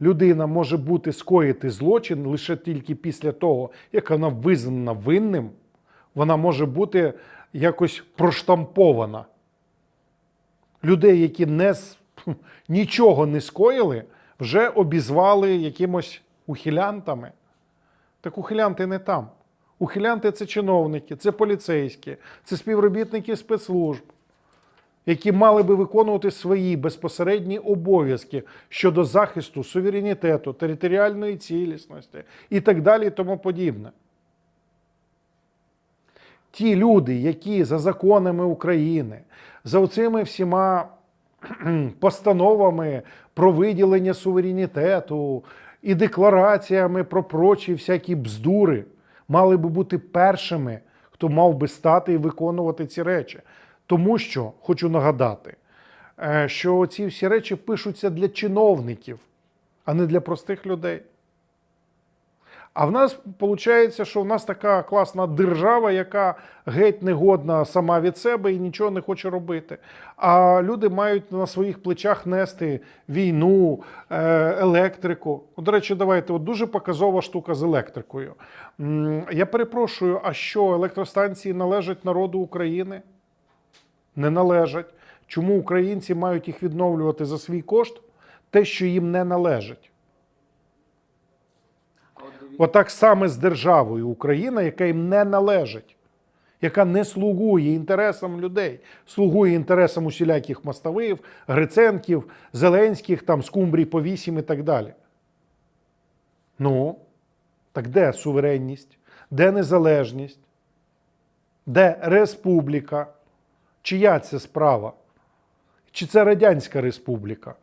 людина може бути скоїти злочин лише тільки після того, як вона визнана винним, вона може бути якось проштампована. Людей, які не, нічого не скоїли, вже обізвали якимось ухилянтами. Так ухилянти не там. Ухилянти це чиновники, це поліцейські, це співробітники спецслужб, які мали би виконувати свої безпосередні обов'язки щодо захисту суверенітету, територіальної цілісності і так далі, і тому подібне. Ті люди, які за законами України, за оцими всіма постановами про виділення суверенітету і деклараціями про прочі всякі бздури, мали би бути першими, хто мав би стати і виконувати ці речі. Тому що хочу нагадати, е, що ці всі речі пишуться для чиновників, а не для простих людей. А в нас виходить, що в нас така класна держава, яка геть не годна сама від себе і нічого не хоче робити. А люди мають на своїх плечах нести війну, е, електрику. До речі, давайте от дуже показова штука з електрикою. Я перепрошую, а що електростанції належать народу України? Не належать. Чому українці мають їх відновлювати за свій кошт? Те, що їм не належить. Отак саме з державою Україна, яка їм не належить, яка не слугує інтересам людей, слугує інтересам усіляких мостових, Гриценків, Зеленських, там, Скумбрій по вісім і так далі. Ну, так де суверенність? Де незалежність? Де республіка? Чия це справа? Чи це Радянська Республіка?